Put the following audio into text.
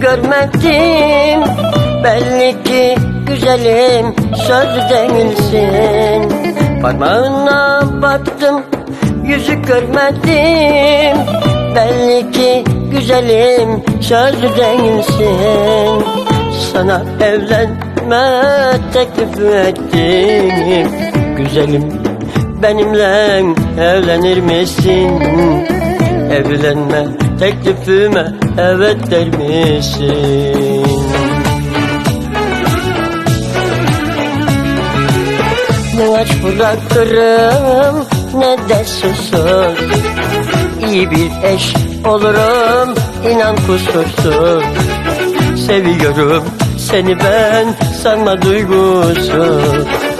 görmedim Belli ki güzelim söz değilsin Parmağına baktım yüzü görmedim Belli ki güzelim söz değilsin Sana evlenme teklif ettim. Güzelim benimle evlenir misin? Evlenme teklifime evet der misin? Ne aç bırakırım ne de susur İyi bir eş olurum inan kusursuz. Seviyorum seni ben sanma duygusuz